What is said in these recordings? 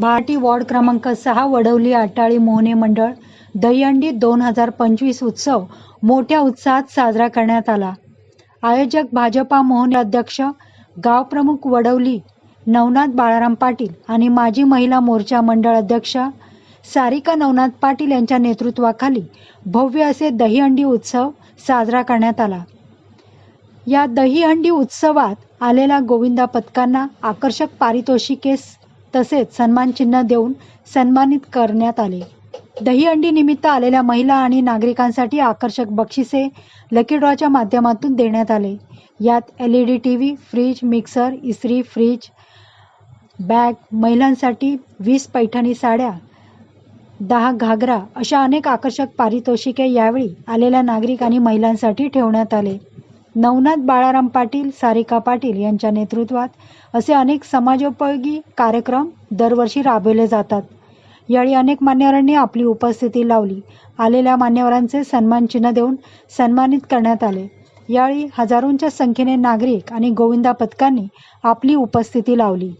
Baati ward क्रमांक सहा वडवली आटाळी मोहने मंडळ दहीहंडी दोन हजार पंचवीस उत्सव मोठ्या उत्साहात साजरा करण्यात आला. आयोजक भाजपा मोहन अध्यक्ष गावप्रमुख वडवली नवनाथ बाळाराम पाटील आणि माजी महिला मोर्चा मंडळ अध्यक्ष सारिका नवनाथ पाटील यांच्या नेतृत्वाखाली भव्य असे दहीहंडी उत्सव साजरा करण्यात आला. या दहीहंडी उत्सवात आलेल्या गोविंदा पथकांना आकर्षक पारितोषिके तसेच सन्मान चिन्ह देऊन सन्मानित करण्यात आले. दहीहंडी निमित्त आलेल्या महिला आणि नागरिकांसाठी आकर्षक बक्षिसे लकी ड्रॉच्या माध्यमातून देण्यात आले. यात L E D T V fridge mixer इस्त्री फ्रीज बॅग महिलांसाठी वीस पैठणी साड्या दहा घागरा अशा अनेक आकर्षक पारितोषिके यावेळी आलेल्या नागरिक आणि महिलांसाठी ठेवण्यात आले. नवनाथ बाळाराम पाटील सारिका पाटील यांच्या नेतृत्वात असे अनेक समाजोपयोगी कार्यक्रम दरवर्षी राबवले जातात. यावेळी अनेक मान्यवरांनी आपली उपस्थिती लावली. आलेल्या मान्यवरांचे सन्मान चिन्ह देऊन सन्मानित करण्यात आले. यावेळी हजारोंच्या संख्येने नागरिक आणि गोविंदा पथकांनी आपली उपस्थिती लावली.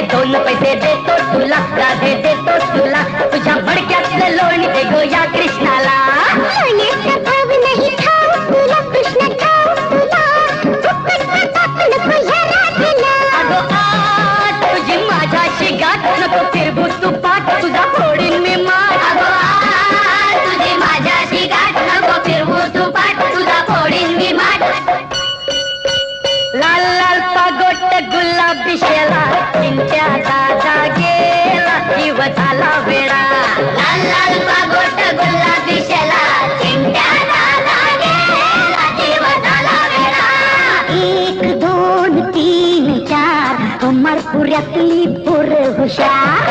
पैसे दोन पैसे देतो तुला राधे देतो तुला तुझ्या भडक्यातलं लोणी दे गो या कृष्णाला। तुझी माझ्याशी गाठ नको फिरवू तू पाठ तुझा फोडीन मी आज तुझी माझ्याशी गाठ नको फिरवू तू पाठ तुझा फोडीन मी माठ पागोट गुलाबी शेला चिंट्या दादा गेला जीव झाला वेळा. लाल लाल पागोट गुलाबी शेला दादा गेला जीव झाला वेळा. एक दोन तीन चार कमर पुऱ्यातली पोर हुशार.